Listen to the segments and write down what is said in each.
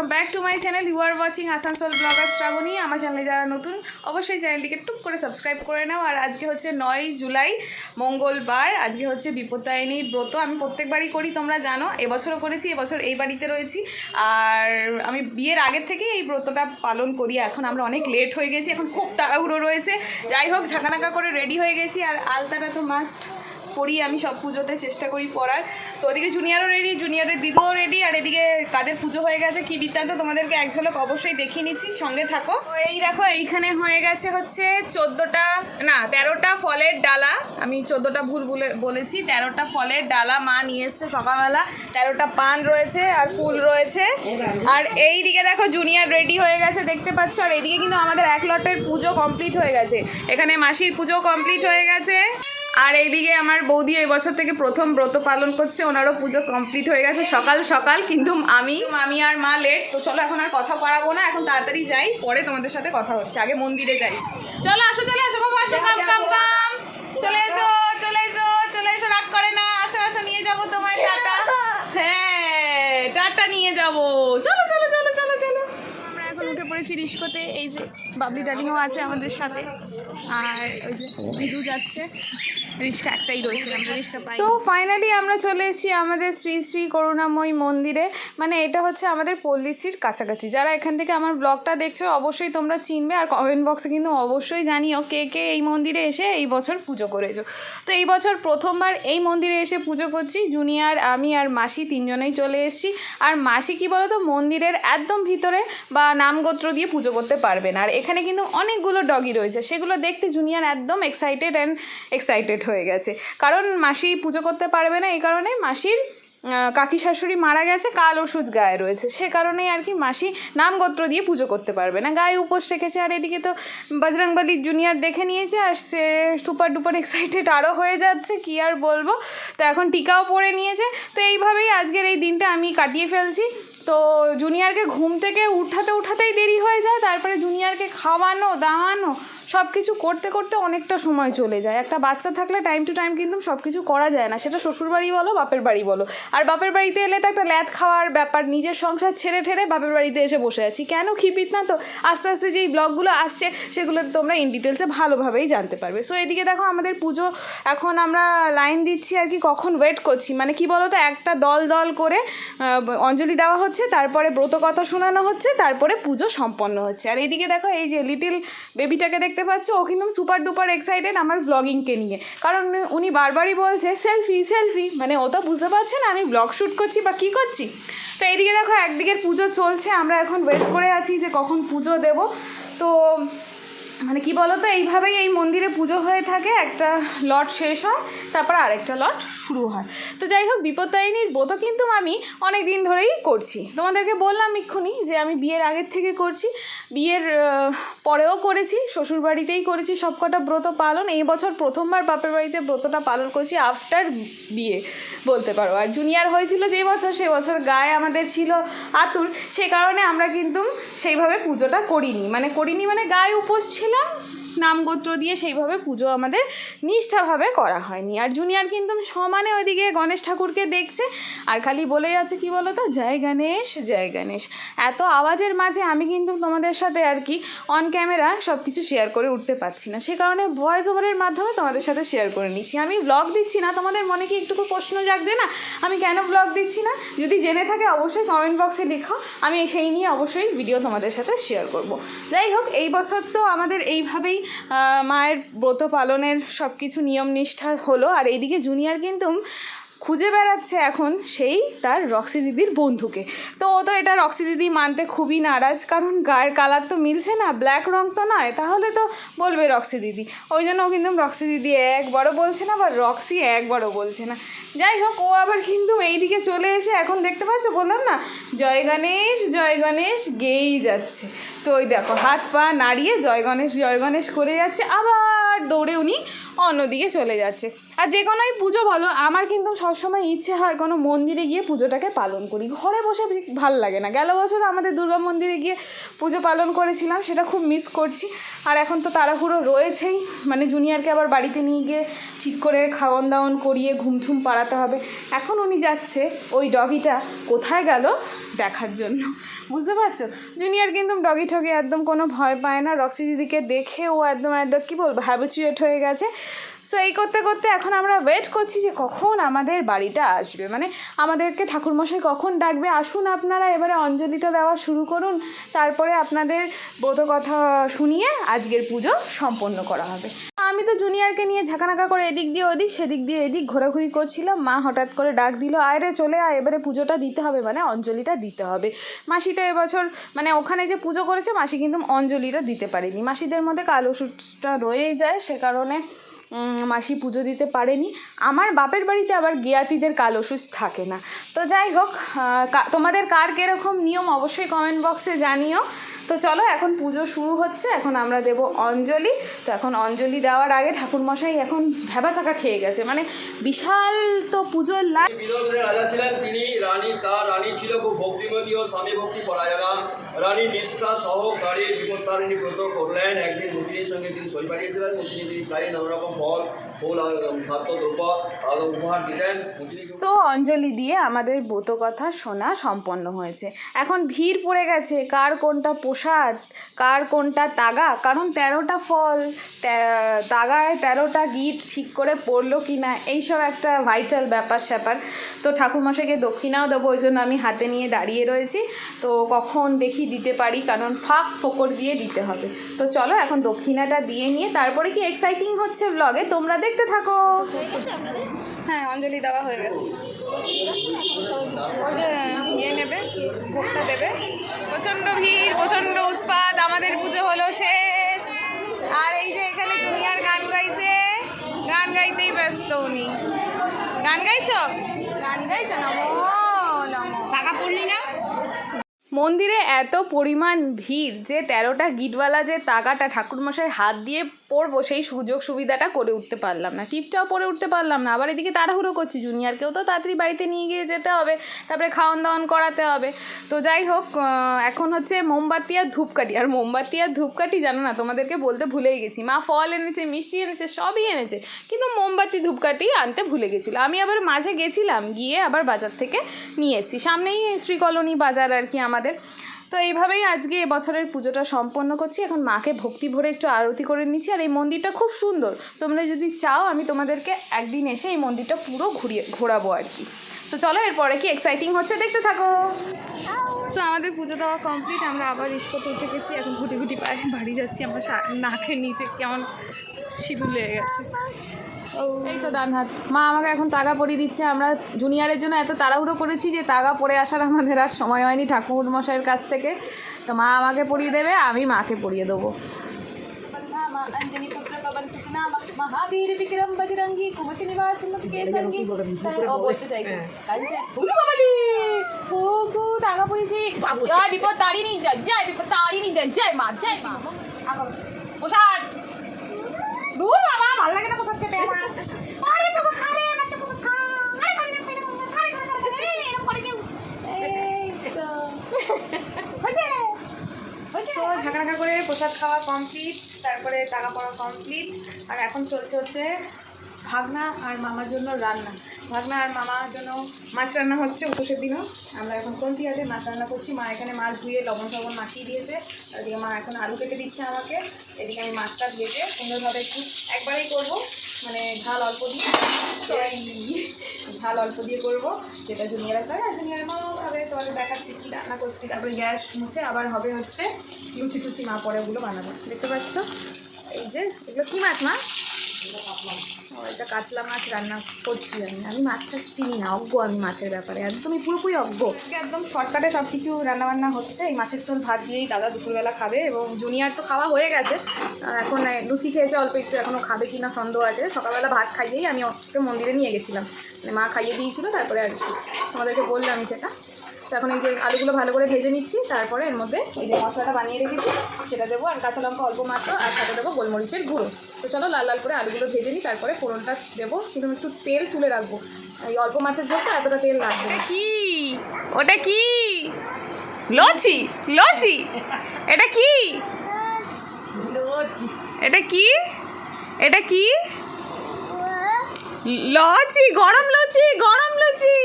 Welcome back to my channel you are watching Asansol blogger Shrabani আমার চ্যানেলে যারা নতুন, অবশ্যই চ্যানেলটিকে টুক করে সাবস্ক্রাইব করে নাও। আর আজকে হচ্ছে নয় জুলাই, মঙ্গলবার। আজকে হচ্ছে বিপত্তায়নীর ব্রত। আমি প্রত্যেকবারই করি, তোমরা জানো। এবছরও করেছি, এবছর এই বাড়িতে রয়েছি। আর আমি বিয়ের আগের থেকেই এই ব্রতটা পালন করি। এখন আমরা অনেক লেট হয়ে গেছি, এখন খুব তাড়াহুড়ো রয়েছে। যাই হোক, ঝাঁকানাকা করে রেডি হয়ে গেছি। আর আলতাটা তো মাস্ট পড়ি আমি সব পুজোতে চেষ্টা করি পড়ার তো ওদিকে জুনিয়রও রেডি জুনিয়রের দিদিও রেডি আর এদিকে কাদের পুজো হয়ে গেছে কি বৃত্তান্ত তোমাদেরকে এক ঝলক অবশ্যই দেখিয়ে নিচ্ছি, সঙ্গে থাকো। এই দেখো, এইখানে হয়ে গেছে হচ্ছে চোদ্দোটা, না, তেরোটা ফলের ডালা। আমি চোদ্দোটা ভুল বলে, বলেছি, তেরোটা ফলের ডালা মা নিয়ে এসছে সকালবেলা। তেরোটা পান রয়েছে আর ফুল রয়েছে। আর এই দিকে দেখো জুনিয়র রেডি হয়ে গেছে, দেখতে পাচ্ছ? আর এইদিকে কিন্তু আমাদের এক লটের পুজো কমপ্লিট হয়ে গেছে। এখানে মাসির পুজো কমপ্লিট হয়ে গেছে। আর এইদিকে আমার বৌদি এই বছর থেকে প্রথম ব্রত পালন করছে, ওনারও পুজো কমপ্লিট হয়ে গেছে। সকাল সকাল, কিন্তু আমি আমি আর মা লেট তো চলো এখন আর কথা পারাবো না, এখন তাড়াতাড়ি যাই, পরে তোমাদের সাথে কথা হচ্ছে, আগে মন্দিরে যাই। চলো আসো, চলে আসো, বাবা, আসো কাম কাম কাম চলে এসো চলে এসো চলে এসো, রাগ করে না, আসো আসো, নিয়ে যাব তোমার টাটা। হ্যাঁ টাটা, নিয়ে যাব। চলো চলো চলো চলো চলো। আমরা এখন উঠে পড়েছি রিস্কোতে, এই যে বাবলি ডালিমও আছে আমাদের সাথে। আর ওই যে বিদু যাচ্ছে। রিক্সা একটাই রয়েছে আমরা রিক্সা পাই সো ফাইনালি আমরা চলে এসেছি আমাদের শ্রী শ্রী করুণাময়ী মন্দিরে। মানে এটা হচ্ছে আমাদের পল্লিশ্রীর কাছাকাছি। যারা এখান থেকে আমার ব্লগটা দেখছ অবশ্যই তোমরা চিনবে আর কমেন্ট বক্সে কিন্তু অবশ্যই জানিও কে কে এই মন্দিরে এসে এই বছর পুজো করেছ। তো এই বছর প্রথমবার এই মন্দিরে এসে পুজো করছি। জুনিয়র আমি আর মাসি তিনজনেই চলে এসেছি। আর মাসি কি বলতো মন্দিরের একদম ভিতরে বা নামগোত্র দিয়ে পুজো করতে পারবে না। আর এখানে কিন্তু অনেকগুলো ডগি রয়েছে। সেগুলো দেখতে জুনিয়র একদম এক্সাইটেড অ্যান্ড এক্সাইটেড হয়ে গেছে। কারণ মাসি পুজো করতে পারবে না, এই কারণে মাসির কাকি শাশুড়ি মারা গেছে, কাল ওষুধ গায়ে রয়েছে। সে কারণেই আর কি মাসি নামগোত্র দিয়ে পুজো করতে পারবে না। গায়ে উপোস রেখেছে, আর এদিকে তো বজরংবলী জুনিয়র দেখে নিয়েছে, আর সে সুপার ডুপার এক্সাইটেড আরও হয়ে যাচ্ছে, কি আর বলব? তো এখন টিকাও পরে নিয়েছে। তো এইভাবেই আজকের এই দিনটা আমি কাটিয়ে ফেলছি। তো জুনিয়রকে ঘুম থেকে উঠাতে, উঠাতেই দেরি হয়ে যায়, তারপরে জুনিয়রকে খাওয়ানো, দাওয়ানো সব কিছু করতে করতে অনেকটা সময় চলে যায়। একটা বাচ্চা থাকলে টাইম টু টাইম কিন্তু সব কিছু করা যায় না। সেটা শ্বশুর বাড়ি বলো, বাপের বাড়ি বলো। আর বাপের বাড়িতে এলে তো একটা ল্যাদ খাওয়ার ব্যাপার, নিজের সংসার ছেড়ে ঠেড়ে বাপের বাড়িতে এসে বসে আছি। কেন খিপিত না তো? আস্তে আস্তে যেই ব্লগগুলো আসছে, সেগুলো তোমরা ইন ডিটেলসে ভালোভাবেই জানতে পারবে। সো এদিকে দেখো আমাদের পুজো, এখন আমরা লাইন দিচ্ছি আর কি কখন ওয়েট করছি। মানে কি বলো তো একটা দল দল করে অঞ্জলি দেওয়া হচ্ছে, তারপরে ব্রত কথা শোনানো হচ্ছে, তারপরে পুজো সম্পন্ন হচ্ছে। আর এইদিকে দেখো এই যে লিটিল বেবিটাকে দেখতে পাচ্ছ, ও কিন্তু সুপার ডুপার এক্সাইটেড আমার ব্লগিংকে নিয়ে। কারণ উনি বারবারই বলছে সেলফি সেলফি মানে ও তো বুঝতে পারছে না আমি ব্লগ শ্যুট করছি বা কী করছি। তো এইদিকে দেখো, একদিকের পুজো চলছে, আমরা এখন ওয়েট করে আছি যে কখন পুজো দেব। তো মানে কি বলতো, এইভাবেই এই মন্দিরে পুজো হয়ে থাকে, একটা লট শেষ হয়, তারপর আরেকটা লট শুরু হয়। তো যাই হোক, বিপত্তারিণীর ব্রত কিন্তু আমি অনেক দিন ধরেই করছি। তোমাদেরকে বললাম এক্ষুনি যে আমি বিয়ের আগের থেকে করছি, বিয়ের পরেও করেছি, শ্বশুরবাড়িতেই করেছি, সবকটা ব্রত পালন। এই বছর প্রথমবার বাপের বাড়িতে ব্রতটা পালন করছি আফটার বিয়ে, বলতে পারো। আর জুনিয়র হয়েছিল যে বছর, সে বছর গায়ে আমাদের ছিল আতুর। সে কারণে আমরা কিন্তু সেইভাবে পুজোটা করিনি। মানে করিনি মানে গায়ে উপোস দিয়েছিলাম ছিলাম নামগোত্র দিয়ে সেইভাবে পুজো আমাদের নিষ্ঠাভাবে করা হয়নি। আর জুনিয়র কিন্তু সমানে ওইদিকে গণেশ ঠাকুরকে দেখছে আর খালি বলে যাচ্ছে, কি বলো তো জয় গণেশ জয় গণেশ। এত আওয়াজের মাঝে আমি কিন্তু তোমাদের সাথে আর কি অন ক্যামেরা সব কিছু শেয়ার করে উঠতে পারছি না। সে কারণে ভয়েস ওভারের মাধ্যমে তোমাদের সাথে শেয়ার করে নিচ্ছি। আমি ব্লগ দিচ্ছি না, তোমাদের মনে কি একটুকু প্রশ্ন জাগছে না? আমি কেন ব্লগ দিচ্ছি না? যদি জেনে থাকে অবশ্যই কমেন্ট বক্সে লিখো। আমি সেই নিয়ে অবশ্যই ভিডিও তোমাদের সাথে শেয়ার করব। যাই হোক, এই বছর তো আমাদের এইভাবেই মায়ের ব্রত পালনের সব কিছু নিয়ম নিষ্ঠা হলো। আর এইদিকে জুনিয়র কিন্তু খুঁজে বেড়াচ্ছে এখন সেই তার রক্সি দিদির বন্ধুকে। তো ও তো এটা রক্সি দিদি মানতে খুবই নারাজ, কারণ গায়ের কালার তো মিলছে না ব্ল্যাক রং তো নয়, তাহলে তো বলবে রক্সি দিদি। ওই জন্য ও কিন্তু রক্সি দিদি একবারও বলছে না বা রক্সি একবারও বলছে না। যাই হোক, ও আবার কিন্তু এইদিকে চলে এসে এখন দেখতে পাচ্ছ, বললাম না, জয় গণেশ জয় গণেশ গেয়েই যাচ্ছে। তো ওই দেখো, হাত পা নাড়িয়ে জয় গণেশ জয় গণেশ করে যাচ্ছে, আবার দৌড়ে উনি অন্যদিকে চলে যাচ্ছে। আর যে কোনোই পুজো বলো, আমার কিন্তু সবসময় ইচ্ছে হয় কোনো মন্দিরে গিয়ে পুজোটাকে পালন করি। ঘরে বসে ভালো লাগে না। গেল বছর আমাদের দুর্গা মন্দিরে গিয়ে পুজো পালন করেছিলাম, সেটা খুব মিস করছি। আর এখন তো তাড়াহুড়ো রয়েছেই। মানে জুনিয়রকে আবার বাড়িতে নিয়ে গিয়ে ঠিক করে খাওয়ান দাওয়ান করিয়ে ঘুমঝুম পাড়াতে হবে। এখন উনি যাচ্ছে ওই ডগিটা কোথায় গেল দেখার জন্য। বুঝতে পারছ? জুনিয়র কিন্তু ডগি ঠগে একদম কোনো ভয় পায় না। রক্সি দিদিকে দেখে ও একদম একদম কী বলব হ্যাবিচুয়েট হয়ে গেছে। সো এই করতে করতে এখন আমরা ওয়েট করছি যে কখন আমাদের বাড়িটা আসবে। মানে আমাদেরকে ঠাকুরমশাই কখন ডাকবে? আসুন আপনারা এবারে অঞ্জলিটা দেওয়া শুরু করুন। তারপরে আপনাদের ব্রত কথা শুনিয়ে আজকের পুজো সম্পন্ন করা হবে। আমি তো জুনিয়রকে নিয়ে ঝাঁকানাকা করে এদিক দিয়ে ওদিক, সেদিক দিয়ে এদিক ঘোরাঘুরি করছিলাম। মা হঠাৎ করে ডাক দিল, আয় রে, চলে আয়, এবারে পুজোটা দিতে হবে। মানে অঞ্জলিটা দিতে হবে। মাসি তো এবছর মানে ওখানে যে পুজো করেছে, মাসি কিন্তু অঞ্জলিটা দিতে পারেনি। মাসিদের মধ্যে কালো সুটটা রয়েই যায়, সে কারণে মাসি পুজো দিতে পারেনি। আমার বাপের বাড়িতে আবার গিয়াতিদের কাল ওষুধ থাকে না। তো যাই হোক তোমাদের কার কীরকম নিয়ম অবশ্যই কমেন্ট বক্সে জানিও। তো চলো, এখন পুজো শুরু হচ্ছে, এখন আমরা দেব অঞ্জলি। তো এখন অঞ্জলি দেওয়ার আগে ঠাকুরমশাই এখন ভেবা চাকা খেয়ে গেছে। মানে বিশাল তো পুজোর লাইন রাজা ছিলেন তিনি, রানী তার রানী ছিল, খুব ভক্তিমতী ও স্বামী ভক্তি পরায়ণা। রানী নিষ্ঠা সহকারে বিপত্তারিণী ব্রত করলেন। একদিন মুচিনীর সঙ্গে তিনি সই পাঠিয়েছিলেন মুচিনী তিনি প্রায় নানা রকম ফল সো অঞ্জলি দিয়ে আমাদের ব্রত কথা শোনা সম্পন্ন হয়েছে। এখন ভিড় পড়ে গেছে, কার কোনটা প্রসাদ, কার কোনটা তাগা? কারণ তেরোটা ফল তাগায় তেরোটা গিট ঠিক করে পড়ল কি না এইসব একটা ভাইটাল ব্যাপার স্যাপার। তো ঠাকুরমশাইকে দক্ষিণাও দেবো, ওই জন্য আমি হাতে নিয়ে দাঁড়িয়ে রয়েছি। তো কখন দেখি দিতে পারি, কারণ ফাঁক ফোকর দিয়ে দিতে হবে। তো চলো এখন দক্ষিণাটা দিয়ে নিয়ে, তারপরে কি এক্সাইটিং হচ্ছে ব্লগে তোমরা দেখতে থাকো। হ্যাঁ অঞ্জলি দেওয়া হয়ে গেছে। ইয়ে নেবে, ভোগটা দেবে। প্রচণ্ড ভিড়, প্রচণ্ড উৎপাত, আমাদের পুজো হলো শেষ। আর এই যে এখানে দুনিয়ার গান গাইছে, গান গাইতেই ব্যস্ত উনি। গান গাইছ? গান গাইছ? নমো নমো। টাকা পড়লি না মন্দিরে এত পরিমাণ ভিড় যে তেরোটা গিটওয়ালা যে তাগাটা ঠাকুরমশাই হাত দিয়ে পরবো, সেই সুযোগ সুবিধাটা করে উঠতে পারলাম না। টিপটাও পরে উঠতে পারলাম না। আবার এদিকে তাড়াহুড়ো করছি, জুনিয়রকেও তো তাড়াতাড়ি বাড়িতে নিয়ে গিয়ে যেতে হবে, তারপরে খাওয়ান দাওয়ান করাতে হবে। তো যাই হোক এখন হচ্ছে মোমবাতি আর ধূপকাঠি। আর মোমবাতি আর ধূপকাঠি জানো না, তোমাদেরকে বলতে ভুলেই গেছি। মা ফল এনেছে, মিষ্টি এনেছে, সবই এনেছে, কিন্তু মোমবাতি, ধূপকাঠি আনতে ভুলে গেছিল। আমি আবার মাঝে গেছিলাম, গিয়ে আবার বাজার থেকে নিয়ে এসেছি। সামনেই শ্রীকলোনি বাজার আর কি আমাদের। তো এইভাবেই আজকে এবছরের পুজোটা সম্পন্ন করছি। এখন মাকে ভক্তি ভরে একটু আরতি করে নিচ্ছি। আর এই মন্দিরটা খুব সুন্দর। তোমরা যদি চাও, আমি তোমাদেরকে একদিন এসে এই মন্দিরটা পুরো ঘুরিয়ে ঘোরাবো আর কি। তো চলো, এরপরে কি এক্সাইটিং হচ্ছে দেখতে থাকো। সো আমাদের পুজো দেওয়া কমপ্লিট আমরা আবার রিস্কোতে উঠে গেছি। এখন ঘুটি ঘুটি পায়ে বাড়ি যাচ্ছি। আমরা নাকের নিচে কেমন সিঁদুর লেগে গেছে। এই তো ডান হাত। মা আমাকে এখন তাগা পরিয়ে দিচ্ছে। আমরা জুনিয়রের জন্য এত তাড়াহুড়ো করেছি যে তাগা পরে আসার আমাদের আর সময় হয়নি ঠাকুর মশাইয়ের কাছ থেকে। তো মা আমাকে পরিয়ে দেবে আমি মাকে পরিয়ে দেবো। মহাবীর তাগা বিপদ মা দূর বাবা, ভালো লাগে না প্রসাদ খেতে আমার। আরে করে করে প্রসাদ খাওয়া কমপ্লিট তারপরে টাকা পড়া কমপ্লিট আর এখন চলছে হচ্ছে ভাগনা আর মামার জন্য রান্না। ভাগনা আর মামার জন্য মাছ রান্না হচ্ছে, উপোসের দিনও। আমরা এখন কমতি আছে মাছ রান্না করছি? মা এখানে মাছ ধুয়ে লবণ টবণ মাখিয়ে দিয়েছে। এদিকে মা এখন আলু কেটে দিচ্ছে আমাকে। এদিকে আমি মাছটা ভেজে সুন্দরভাবে একটু একবারেই করব। মানে ঝাল অল্প দিয়ে ঝাল অল্প দিয়ে করব। যেটা জুনিয়রা চায় আর জুনিয়র মাও খাবে তোমাকে দেখাচ্ছি কী রান্না করছি। তারপরে গ্যাস মুছে আবার হবে হচ্ছে লুচি টুচি মা পরে ওগুলো বানাবো। দেখতে পাচ্ছ? এই যে, এগুলো কী মাছ মা? এটা কাতলা মাছ রান্না করছি আমি। আমি মাছটা চিনি না, অজ্ঞ আমি মাছের ব্যাপারে। একদমই পুরোপুরি অজ্ঞ। একদম শর্টকাটে সব কিছু রান্নাবান্না হচ্ছে। এই মাছের ঝোল ভাত দিয়েই দাদা দুপুরবেলা খাবে এবং জুনিয়র তো খাওয়া হয়ে গেছে। এখন লুচি খেয়েছে, অল্প একটু এখনও খাবে কি না সন্দেহ আছে। সকালবেলা ভাত খাইয়েই আমি ওকে মন্দিরে নিয়ে গেছিলাম। মানে মা খাইয়ে দিয়েছিল, তারপরে আর কি। তোমাদেরকে বললাম সেটা। তো এখন এই যে আলুগুলো ভালো করে ভেজে নিচ্ছি তারপরে এর মধ্যে এই যে মশলাটা বানিয়ে রেখেছি সেটা দেবো আর কাঁচা লঙ্কা অল্প মাত্র আর সাথে দেবো গোলমরিচের গুঁড়ো। তো চলো লাল লাল করে আলুগুলো ভেজে নিই তারপরে ফোড়নটা দেবো কিন্তু একটু তেল তুলে রাখব। এই অল্প মাছের ঝোলটা এতটা তেল লাগবে না। কি? ওটা কি? লচি লচি। এটা কি? এটা কি? এটা কি? লচি গরম লচি গরম লচি।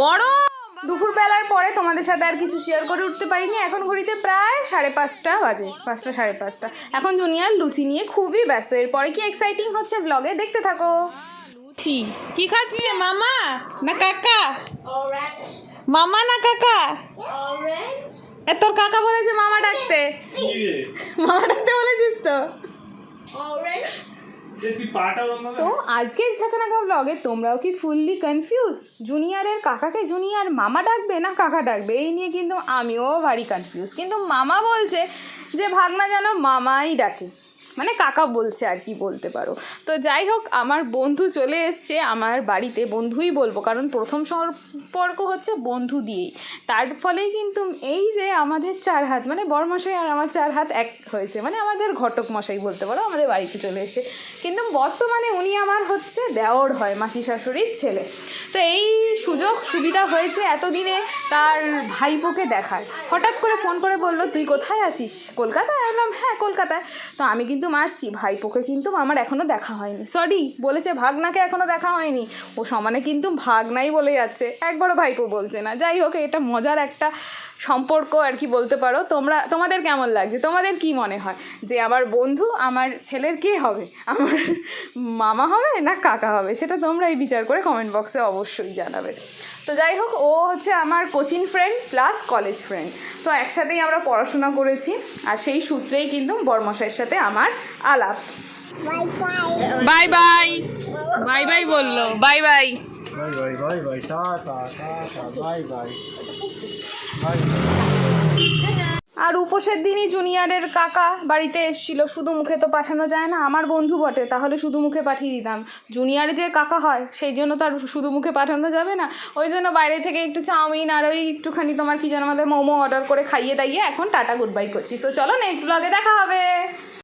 গরম। দুপুরবেলার পরে তোমাদের সাথে আর কিছু শেয়ার করে উঠতে পারিনি। এখন ঘড়িতে প্রায় সাড়ে পাঁচটা বাজে পাঁচটা সাড়ে পাঁচটা। এখন জুনিয়ার লুচি নিয়ে খুবই ব্যস্ত। এরপরে কি এক্সাইটিং হচ্ছে ব্লগে দেখতে থাকো। লুচি। কি খাচ্ছে মামা? না কাকা? মামা না কাকা? এ তোর কাকা বলেছে মামা ডাকতে। মামা ডাকতে বলেছিস তো? সো আজকের ছাতানাকা ব্লগে তোমরাও কি ফুললি কনফিউজ জুনিয়রের কাকাকে জুনিয়র মামা ডাকবে না কাকা ডাকবে? এই নিয়ে কিন্তু আমিও ভারী কনফিউজ কিন্তু মামা বলছে যে ভাগনা যেন মামাই ডাকে। মানে কাকা বলছে আর কি বলতে পারো। তো যাই হোক, আমার বন্ধু চলে এসছে আমার বাড়িতে। বন্ধুই বলব, কারণ প্রথম সম্পর্ক হচ্ছে বন্ধু দিয়েই। তার ফলেই কিন্তু এই যে আমাদের চার হাত মানে বড়মশাই আর আমার চার হাত এক হয়েছে। মানে আমাদের ঘটক মশাই বলতে পারো, আমাদের বাড়িতে চলে এসেছে। কিন্তু বর্তমানে উনি আমার হচ্ছে দেওর হয় মাসি শাশুড়ির ছেলে। তো এই সুযোগ সুবিধা হয়েছে এতদিনে তার ভাইপোকে দেখার। হঠাৎ করে ফোন করে বলল, তুই কোথায় আছিস? কলকাতায়? বললাম হ্যাঁ কলকাতায়। তো আমি কিন্তু মাসছি ভাইপোকে কিন্তু আমার এখনও দেখা হয়নি। সরি, বলেছে ভাগনাকে এখনও দেখা হয়নি। ও সমানে কিন্তু ভাগনাই বলে যাচ্ছে। একবারও ভাইপো বলছে না। যাই হোক, এটা মজার একটা সম্পর্ক আর কি বলতে পারো? তোমরা তোমাদের কেমন লাগছে? তোমাদের কি মনে হয়? যে আমার বন্ধু আমার ছেলের কে হবে? আমার মামা হবে না কাকা হবে? সেটা তোমরা এই বিচার করে কমেন্ট বক্সে অবশ্যই জানাবে। তো যাই হোক ও হচ্ছে আমার coaching friend plus college friend তো একসাথেই আমরা পড়াশোনা করেছি আর সেই সূত্রেই কিন্তু বর্মশাইয়ের সাথে আমার আলাপ। বাই বাই বাই বাই বলল। Bye bye bye bye bye bye tata tata bye bye bye আর উপোসের দিনই জুনিয়রের কাকা বাড়িতে এসেছিল। শুধু মুখে তো পাঠানো যায় না, আমার বন্ধু বটে, তাহলে শুধু মুখে পাঠিয়ে দিতাম। জুনিয়র যে কাকা হয়, সেই জন্য তার শুধু মুখে পাঠানো যাবে না। ওই জন্য বাইরে থেকে একটু চাউমিন আর ওই একটুখানি তোমার কি যেন আমাদের মোমো অর্ডার করে খাইয়ে দাইয়ে এখন টাটা গুড বাই করছি। তো চলো নেক্সট ব্লগে দেখা হবে।